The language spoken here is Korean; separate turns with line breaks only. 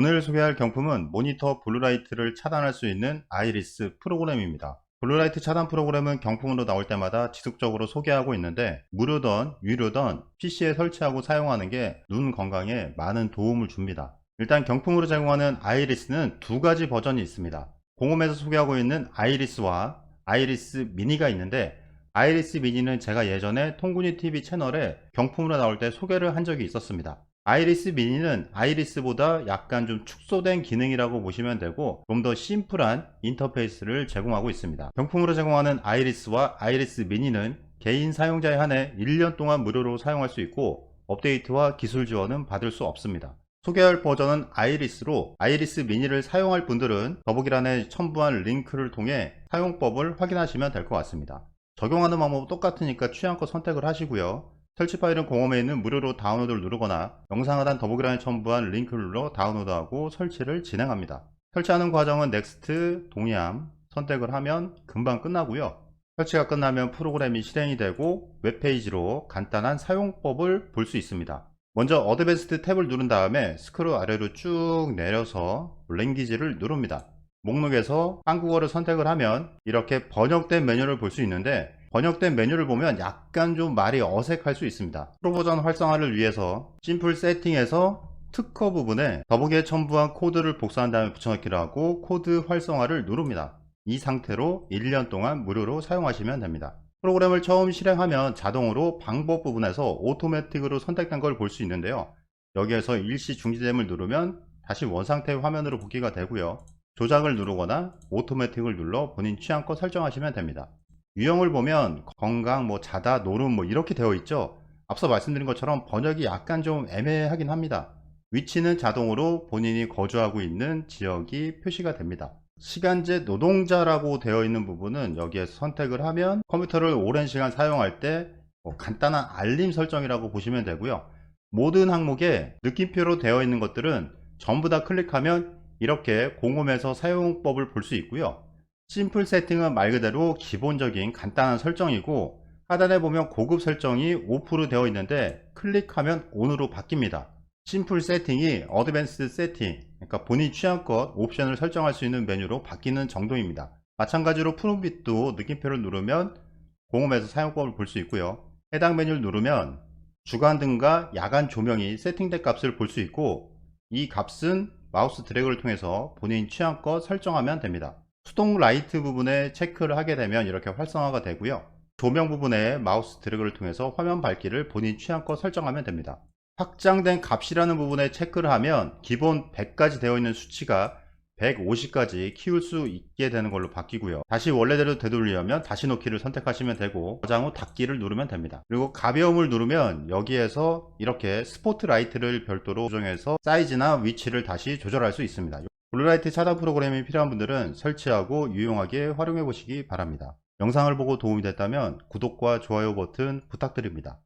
오늘 소개할 경품은 모니터 블루라이트를 차단할 수 있는 아이리스 프로그램입니다. 블루라이트 차단 프로그램은 경품으로 나올 때마다 지속적으로 소개하고 있는데 무료든 유료든 PC에 설치하고 사용하는 게 눈 건강에 많은 도움을 줍니다. 일단 경품으로 제공하는 아이리스는 두 가지 버전이 있습니다. 공홈에서 소개하고 있는 아이리스와 아이리스 미니가 있는데 아이리스 미니는 제가 예전에 통군이 TV 채널에 경품으로 나올 때 소개를 한 적이 있었습니다. 아이리스 미니는 아이리스보다 약간 좀 축소된 기능이라고 보시면 되고 좀 더 심플한 인터페이스를 제공하고 있습니다. 경품으로 제공하는 아이리스와 아이리스 미니는 개인 사용자에 한해 1년 동안 무료로 사용할 수 있고 업데이트와 기술 지원은 받을 수 없습니다. 소개할 버전은 아이리스로 아이리스 미니를 사용할 분들은 더보기란에 첨부한 링크를 통해 사용법을 확인하시면 될 것 같습니다. 적용하는 방법은 똑같으니까 취향껏 선택을 하시고요. 설치 파일은 공홈에 있는 무료로 다운로드를 누르거나 영상 하단 더보기란에 첨부한 링크를 눌러 다운로드하고 설치를 진행합니다. 설치하는 과정은 넥스트, 동의함 선택을 하면 금방 끝나고요. 설치가 끝나면 프로그램이 실행이 되고 웹페이지로 간단한 사용법을 볼 수 있습니다. 먼저 어드밴스드 탭을 누른 다음에 스크롤 아래로 쭉 내려서 랭귀지를 누릅니다. 목록에서 한국어를 선택을 하면 이렇게 번역된 메뉴를 볼 수 있는데 번역된 메뉴를 보면 약간 좀 말이 어색할 수 있습니다. 프로 버전 활성화를 위해서 심플 세팅에서 특허 부분에 더보기에 첨부한 코드를 복사한 다음에 붙여넣기를 하고 코드 활성화를 누릅니다. 이 상태로 1년 동안 무료로 사용하시면 됩니다. 프로그램을 처음 실행하면 자동으로 방법 부분에서 오토매틱으로 선택된 걸 볼 수 있는데요. 여기에서 일시 중지됨을 누르면 다시 원상태의 화면으로 복귀가 되고요. 조작을 누르거나 오토매틱을 눌러 본인 취향껏 설정하시면 됩니다. 유형을 보면 건강, 뭐 자다, 노름 뭐 이렇게 되어 있죠. 앞서 말씀드린 것처럼 번역이 약간 좀 애매하긴 합니다. 위치는 자동으로 본인이 거주하고 있는 지역이 표시가 됩니다. 시간제 노동자라고 되어 있는 부분은 여기에서 선택을 하면 컴퓨터를 오랜 시간 사용할 때 뭐 간단한 알림 설정이라고 보시면 되고요. 모든 항목에 느낌표로 되어 있는 것들은 전부 다 클릭하면 이렇게 공홈에서 사용법을 볼 수 있고요. 심플 세팅은 말 그대로 기본적인 간단한 설정이고 하단에 보면 고급 설정이 오프로 되어 있는데 클릭하면 ON으로 바뀝니다. 심플 세팅이 어드밴스드 세팅, 그러니까 본인 취향껏 옵션을 설정할 수 있는 메뉴로 바뀌는 정도입니다. 마찬가지로 푸른빛도 느낌표를 누르면 공홈에서 사용법을 볼 수 있고요. 해당 메뉴를 누르면 주간 등과 야간 조명이 세팅된 값을 볼 수 있고 이 값은 마우스 드래그를 통해서 본인 취향껏 설정하면 됩니다. 수동 라이트 부분에 체크를 하게 되면 이렇게 활성화가 되고요. 조명 부분에 마우스 드래그를 통해서 화면 밝기를 본인 취향껏 설정하면 됩니다. 확장된 값이라는 부분에 체크를 하면 기본 100까지 되어 있는 수치가 150까지 키울 수 있게 되는 걸로 바뀌고요. 다시 원래대로 되돌리려면 다시 놓기를 선택하시면 되고 저장 후 닫기를 누르면 됩니다. 그리고 가벼움을 누르면 여기에서 이렇게 스포트라이트를 별도로 조정해서 사이즈나 위치를 다시 조절할 수 있습니다. 블루라이트 차단 프로그램이 필요한 분들은 설치하고 유용하게 활용해 보시기 바랍니다. 영상을 보고 도움이 됐다면 구독과 좋아요 버튼 부탁드립니다.